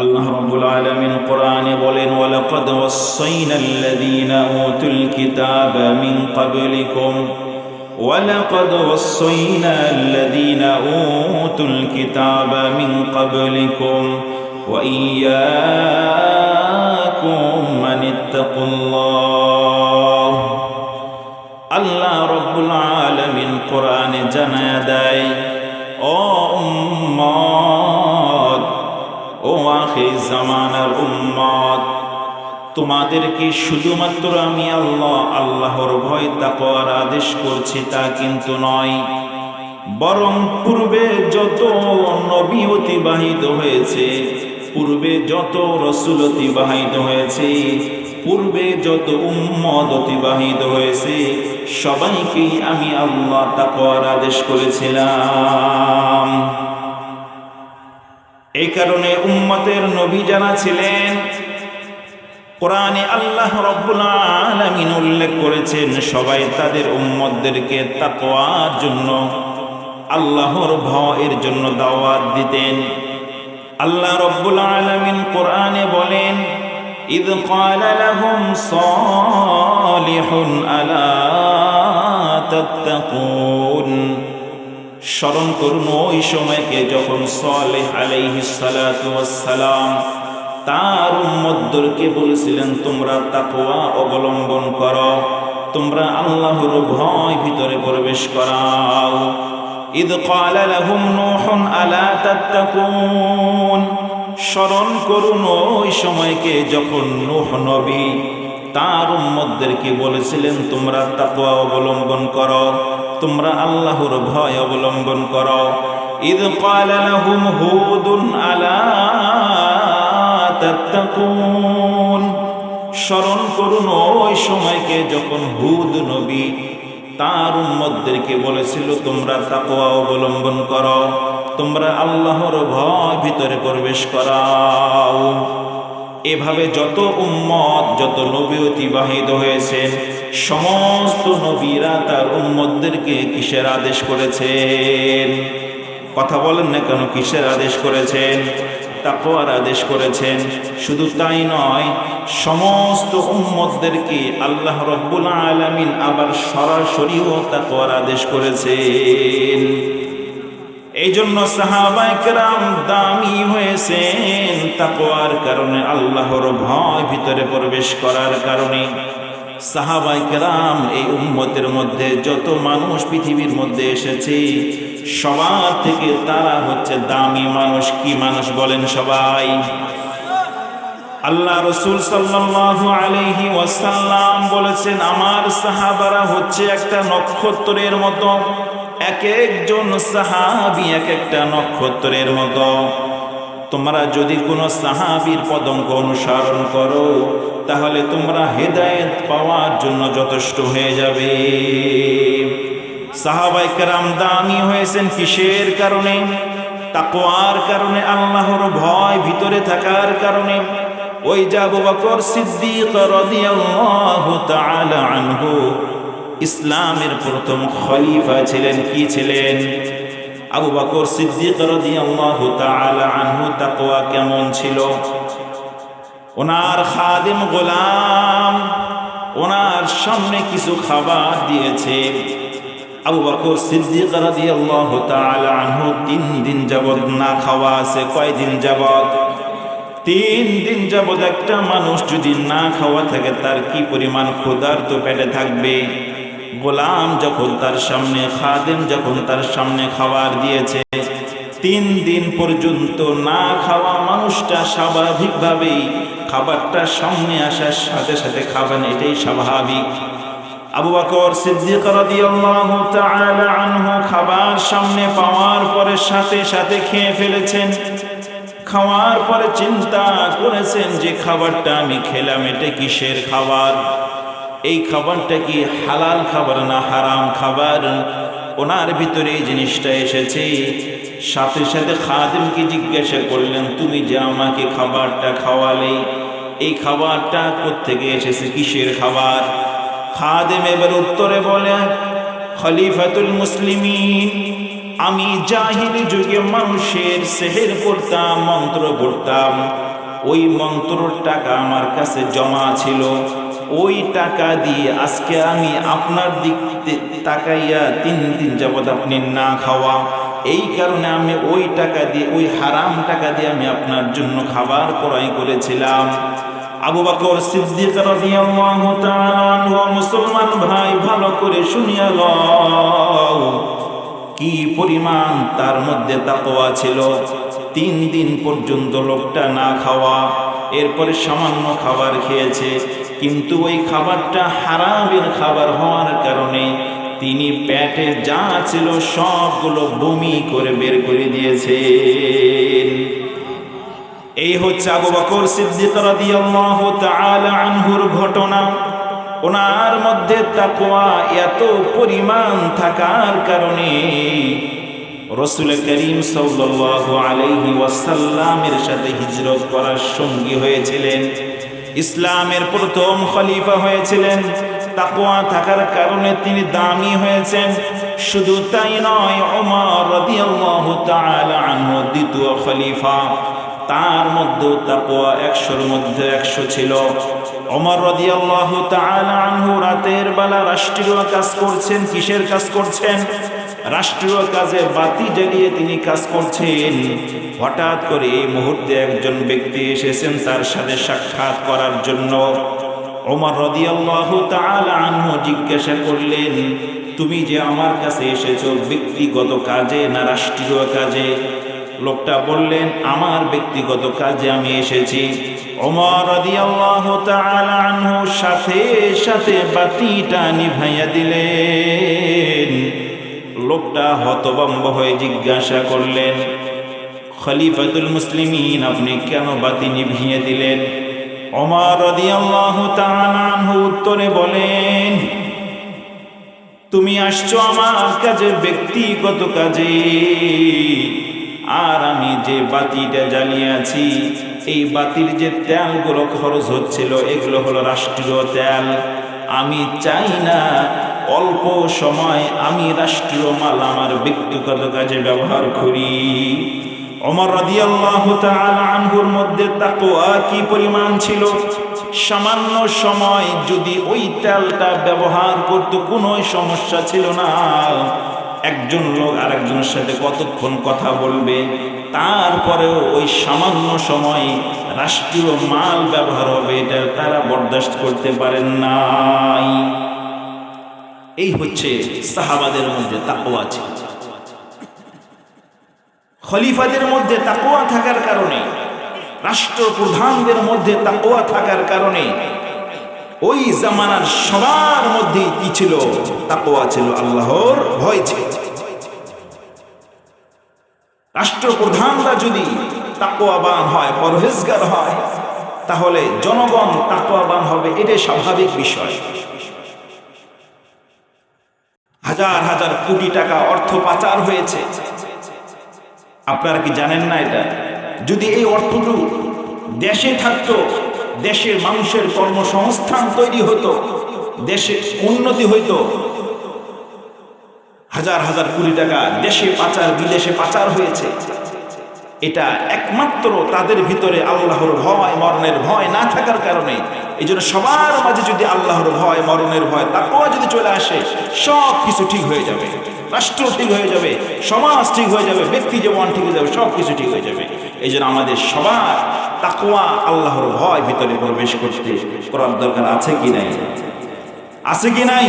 الله رب العالمين القرآن بولين ولقد وصينا الذين أوتوا الكتاب من قبلكم ولقد وصينا الذين أوتوا الكتاب من قبلكم وإياكم তোমাদেরকে শুধুমাত্র আমি আল্লাহ, আল্লাহর ভয়, তাকওয়ার আদেশ করছি তা কিন্তু নয়। বরং পূর্বে যত নবী অতিবাহিত হয়েছে, পূর্বে যত রসুল অতিবাহিত হয়েছে, পূর্বে যত উম্মদ অতিবাহিত হয়েছে সবাইকেই আমি আল্লাহ তাকওয়ার আদেশ করেছিলাম। এই কারণে উম্মতের নবী যারা ছিলেন কোরআনে আল্লাহ রব্বুল আলামিন উল্লেখ করেছেন সবাই তাদের উম্মতদেরকে তাকওয়ার জন্য আল্লাহর ভয়ের জন্য দাওয়াত দিতেন আল্লাহ রব্বুল আলামিন কোরআনে বলেন إذ قال لهم صالح ألا تتقون স্মরণ করুন ওই সময়কে যখন সালেহ আলাইহিস সালাতু ওয়াসসালাম তার উম্মতদেরকে বলেছিলেন, তোমরা তাকওয়া অবলম্বন করো, তোমরা আল্লাহর ভয় ভিতরে প্রবেশ করাও। ইদ ক্বালা লাহুম নূহুন আলা তাত্তাকুন। স্মরণ করুন ওই সময়কে যখন নূহ নবী তার উম্মতদেরকে বলেছিলেন, তোমরা তাকওয়া অবলম্বন করো, তোমরা আল্লাহর ভয় অবলম্বন করো। ইদ ক্বালা লাহুম হুদুন আলা তাত্তাকুন। স্মরণ করুন, ওই সময়কে যখন হুদ নবী তার উম্মতদেরকে বলেছিল, তোমরা তাকওয়া অবলম্বন করো, তোমরা আল্লাহর ভয় ভিতরে প্রবেশ করাও। এভাবে যত উম্মত, যত নবী অতিবাহিত হয়েছে, সমস্ত নবীরা তার উম্মতদেরকে কিসের আদেশ করেছেন? কথা বলেন না কেন, কিসের আদেশ করেছেন? তাকওয়ার আদেশ করেছেন। শুধু তাই নয়, সমস্ত উম্মতদেরকে আল্লাহ রব্বুল আলামিন আবার সরাসরিও তাকওয়ার আদেশ করেছেন। এই জন্য সাহাবাইকরাম দামি হয়েছেন তাকওয়ার কারণে, আল্লাহর ভয় ভিতরে প্রবেশ করার কারণে। সাহাবাইকরাম এই উম্মতের মধ্যে যত মানুষ পৃথিবীর মধ্যে এসেছে, সবার থেকে তারা হচ্ছে দামি মানুষ। কি মানুষ বলেন সবাই? আল্লাহ রসুল সাল্লাল্লাহু আলাইহি ওয়াসাল্লাম বলেছেন, আমার সাহাবারা হচ্ছে একটা নক্ষত্রের মতো। এক একজন সাহাবি এক একটা নক্ষত্রের মতো। তোমরা যদি কোনো সাহাবির পদঙ্ক অনুসরণ করো, তাহলে তোমরা হেদায়েত পাওয়ার জন্য যথেষ্ট হয়ে যাবে। সাহাবাই কেরাম দামি হয়েছেন কিসের কারণে? তাকোয়ার কারণে, আল্লাহর ভয় ভিতরে থাকার কারণে। ওই যাবু বকর সিদ্দিক রাদিয়াল্লাহু তাআলা আনহু ইসলামের প্রথম খলিফা ছিলেন, কি ছিলেন? আবু বকর সিদ্দিক রাদিয়াল্লাহু তাআলা আনহু তাকওয়া কেমন ছিল? ওনার খাদিম গোলাম ওনার সামনে কিছু খাবার দিয়েছে। আবু বকর সিদ্দিক রাদিয়াল্লাহু তাআলা আনহু তিন দিন যাবত না খাওয়া আছে। কয়দিন যাবত তিন দিন যাবত একটা মানুষ যদি না খাওয়া থাকে, তার কি পরিমাণ ক্ষুধার তো পেটে থাকবে? গোলাম যখন তার সামনে, খাদেম যখন তার সামনে খাবার দিয়েছে, তিন দিন পর্যন্ত না খাওয়া মানুষটা স্বাভাবিকভাবেই খাবারটা সামনে আসার সাথে সাথে খাবেন, এটাই স্বাভাবিক। আবু বকর সিদ্দিক রাদিয়াল্লাহু তাআলা আনহু খাবার সামনে পাওয়ার পরে সাথে সাথে খেয়ে ফেলেছেন। খাওয়ার পরে চিন্তা করেছেন যে খাবারটা আমি খেলাম, এটা কিসের খাবার? এই খাবারটা কি হালাল খাবার না হারাম খাবার? ওনার ভিতরে এই জিনিসটা এসেছে। সাথে সাথে খাদিমকে জিজ্ঞাসা করলেন, তুমি যে আমাকে খাবারটা খাওয়ালে, এই খাবারটা কোত্থেকে এসেছে? কিসের খাবার? খাদেম এবার উত্তরে বলে, খলিফাতুল মুসলিমিন, আমি জাহিলি যুগে মানুষের সেহের করতাম, মন্ত্র পড়তাম। ওই মন্ত্রর টাকা আমার কাছে জমা ছিল। ওই টাকা দিয়ে আজকে আমি আপনার দিক তাকাইয়া তিন দিন যাবৎ আপনি না খাওয়া। এই কারণে আমি ওই টাকা দিয়ে, ওই হারাম টাকা দিয়ে আমি আপনার জন্য খাবার ক্রয় করেছিলাম। আবু বকর সিদ্দিক রাদিয়াল্লাহু তাআলা মুসলমান ভাই, ভালো করে শুনিয়া লও। কি পরিমাণ তার মধ্যে তাকওয়া ছিল। তিন দিন পর্যন্ত লোকটা না খাওয়া। এরপরে সামান্য খাবার খেয়েছে, কিন্তু ওই খাবারটা হারামের খাবার হওয়ার কারণে তিনি পেটে যা ছিল সবগুলো বমি করে বের করে দিয়েছে। এই হচ্ছে আবু বকর সিদ্দিক আনহুর ঘটনা। ওনার মধ্যে তাকওয়া এত পরিমাণ থাকার কারণে রসুল করিম আলাইহি ওয়াসাল্লামের সাথে হিজরত করার সঙ্গী হয়েছিলেন। ইসলামের প্রথম খলিফা হয়েছিলেন। তাকওয়া থাকার কারণে তিনি দামি হয়েছেন। শুধু তাই নয় ওমর দ্বিতীয় খলিফা। তার মধ্যে তাকওয়া একশোর মধ্যে একশো ছিল। ওমর রাদিয়াল্লাহু তাআলা আনহু রাতের বেলা রাষ্ট্রীয় কাজ করছেন, কিসের কাজ করছেন? রাষ্ট্রীয় কাজে বাতি জ্বালিয়ে তিনি কাজ করছেন। হঠাৎ করে এই মুহূর্তে একজন ব্যক্তি এসেছেন তার সাথে সাক্ষাৎ করার জন্য। ওমর রাদিয়াল্লাহু তাআলা জিজ্ঞাসা করলেন, তুমি যে আমার কাছে এসেছ ব্যক্তিগত কাজে না রাষ্ট্রীয় কাজে? লোকটা বললেন, আমার ব্যক্তিগত কাজে আমি এসেছি। ওমর রাদিয়াল্লাহু তাআলা সাথে সাথে বাতিটা নিভাইয়া দিলেন। লোকটা হতভম্ব হয়ে জিজ্ঞাসা করলেন, খলিফাতুল মুসলিমিন, আপনি কেন বাতি নিভিয়ে দিলেন? রাদিয়াল্লাহু উত্তরে বলেন, তুমি আসছো আমার কাজে ব্যক্তিগত কাজে। আর আমি যে বাতিটা জ্বালিয়ে আছি এই বাতির যে তেলগুলো খরচ হচ্ছিল, এগুলো হলো রাষ্ট্রীয় তেল। আমি চাই না অল্প সময় আমি রাষ্ট্রীয় মাল আমার ব্যক্তিগত কাজে ব্যবহার করি। অমর আনহুর মধ্যে তাকওয়া কি পরিমাণ ছিল? সামান্য সময় যদি ওই তেলটা ব্যবহার করতে কোনো সমস্যা ছিল না। একজন লোক আরেকজনের সাথে কতক্ষণ কথা বলবে? তারপরেও ওই সামান্য সময় রাষ্ট্রীয় মাল ব্যবহার হবে, এটা তারা বরদাস্ত করতে পারেন নাই। এই হচ্ছে সাহাবাদের মধ্যে তাকওয়া ছিল। খলিফাদের মধ্যে তাকোয়া থাকার কারণে, রাষ্ট্রপ্রধানদের মধ্যে তাকোয়া থাকার কারণে, ওই জামানার সবার মধ্যে কি ছিল? তাকোয়া ছিল আল্লাহর ভয় ছিল। রাষ্ট্রপ্রধানরা যদি তাকোয়াবান হয়, পরহেজগার হয়, তাহলে জনগণ তাকোয়াবান হবে, এটাই স্বাভাবিক বিষয়। হাজার হাজার কোটি টাকা অর্থ পাচার হয়েছে। আপনারা কি জানেন না এটা? যদি এই অর্থটুকু দেশে থাকতো, দেশের মানুষের কর্মসংস্থান তৈরি হতো, দেশে উন্নতি হইতো, হাজার হাজার কোটি টাকা দেশে পাচার, বিদেশে পাচার হয়েছে, এটা একমাত্র তাদের ভিতরে আল্লাহর ভয়, মরণের ভয় না থাকার কারণে এই জন্য সবার মাঝে যদি আল্লাহর ভয়, মরণের ভয়, তাকওয়া যদি চলে আসে, সব কিছু ঠিক হয়ে যাবে। রাষ্ট্র ঠিক হয়ে যাবে, সমাজ ঠিক হয়ে যাবে, ব্যক্তি জীবন ঠিক হয়ে যাবে, সব কিছু ঠিক হয়ে যাবে। এই জন্য আমাদের সবার তাকুয়া আল্লাহর ভয় ভিতরে প্রবেশ করতে করার দরকার আছে কি নাই? আছে কি নাই?